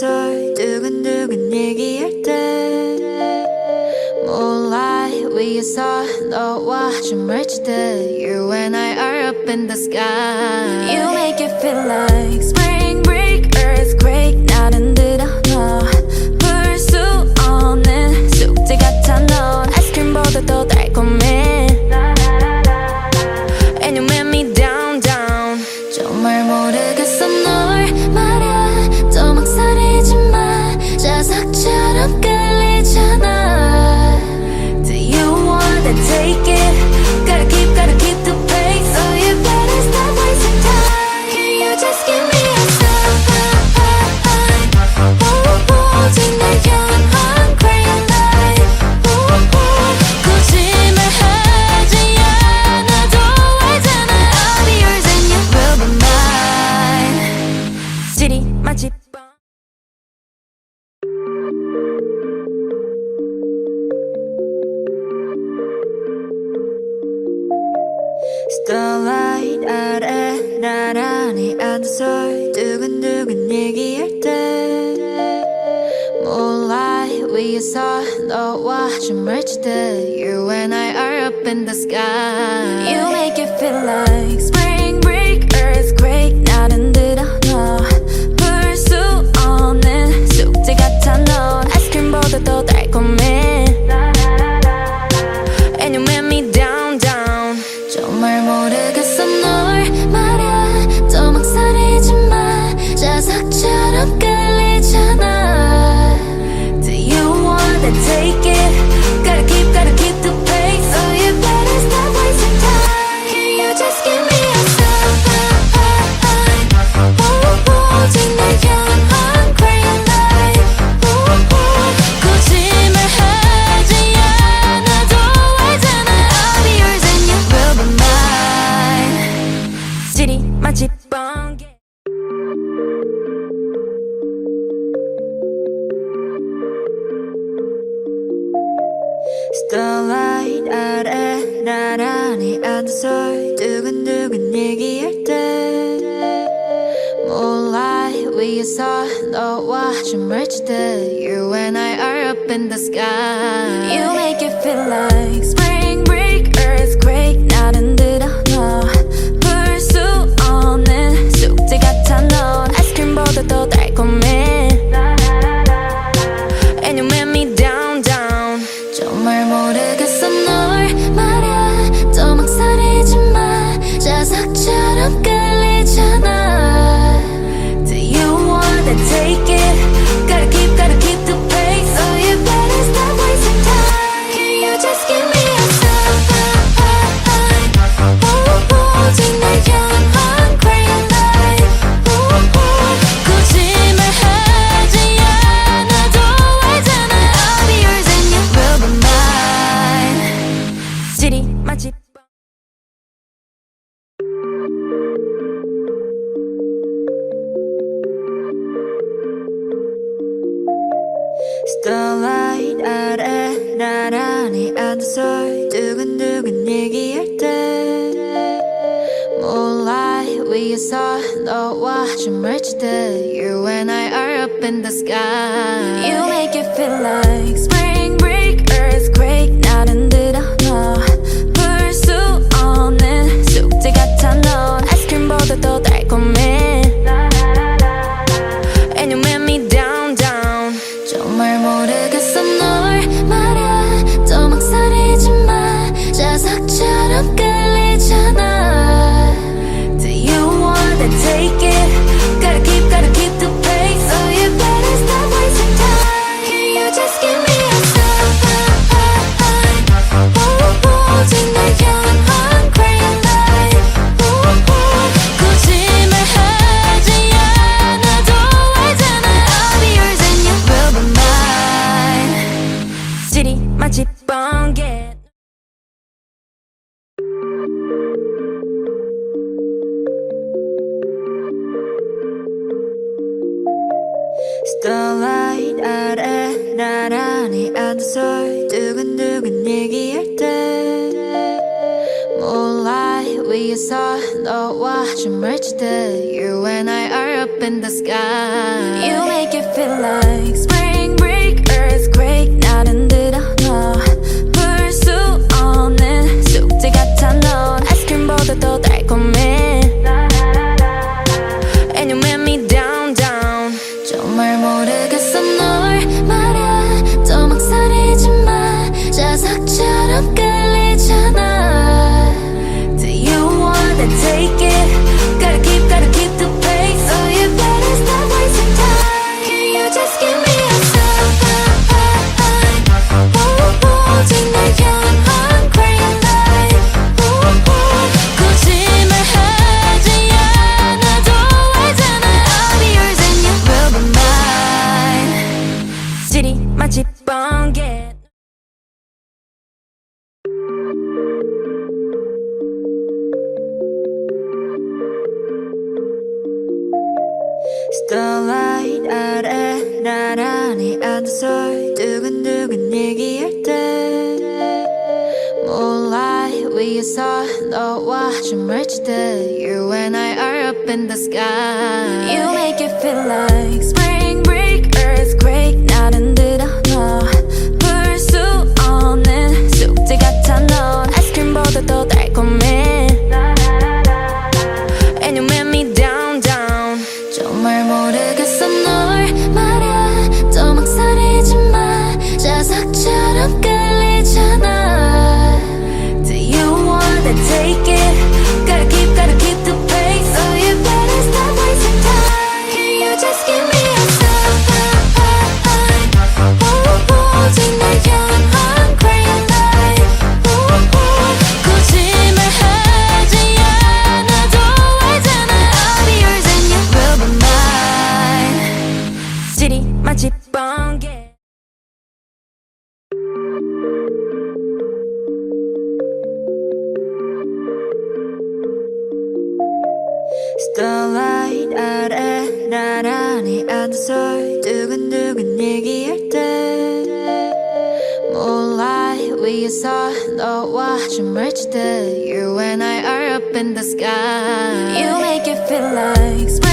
앉아서 두근두근 얘기할 때 Moonlight 위에서 너와 춤을 추듯 You and I are up in the sky You make it feel like spring break, earthquake 나는 들어 너볼수 없는 숙제 같아 넌 아이스크림보다 더 달콤해 And you make me down down 정말 모르겠어 널 Starlight 아래 나란히 앉아서 두근두근 얘기할 때 Moonlight 위에서 너와 춤을 추듯 You and I are up in the sky You make it feel like Starlight 아래 나란히 앉아서 두근두근 얘기할 때 Moonlight 위에서 너와 춤을 추듯 You and I are up in the sky You make it feel like Starlight 아래 나란히 앉아서 두근두근 얘기할 때 Moonlight 위에서 너와 춤을 추듯 You and I are up in the sky You make it feel like spring Starlight 아래 나란히 앉아서 두근두근 얘기할 때 Moonlight 위에서 너와 춤을 추듯 You and I are up in the sky. You make it feel like spring Starlight 아래 나란히 앉아서 두근두근 얘기할 때 Moonlight 위에서 너와 춤을 추듯 You and I are up in the sky You make it feel like spring 처럼 끌리잖아 Do you wanna take it? Starlight 아래 나란히 앉아서 두근두근 얘기할 때 Moonlight 위에서 너와 춤을 추듯 You and I are up in the sky You make it feel like spring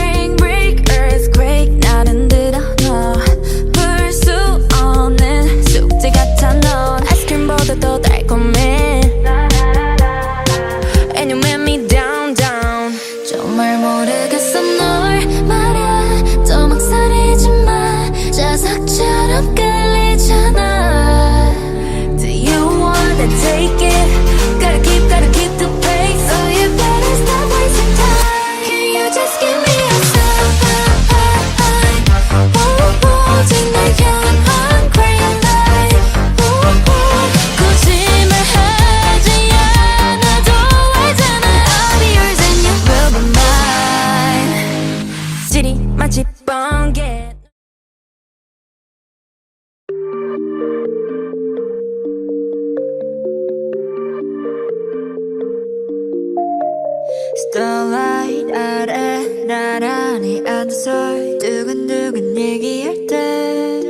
Starlight 아래 나란히 앉아서 두근두근 얘기할 때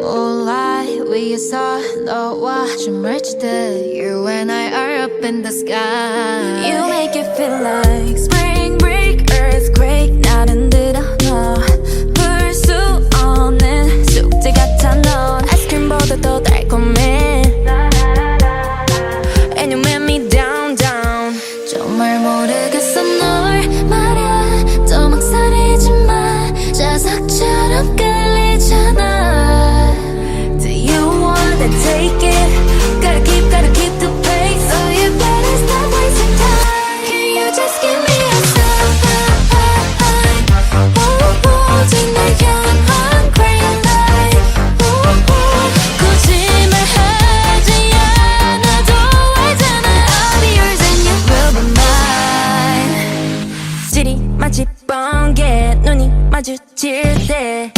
Moonlight 위에서 너와 춤을 추듯 You and I are up in the sky You make it feel like 끌리잖아 Do you wanna take it? Gotta keep, gotta keep the pace. So you better stop wasting time Can you just give me a sign 오직 날 향한 green light 거짓말 하지 않아도 알잖아 I'll be yours and you will be mine 지리 마치 번개 눈이 마주칠 때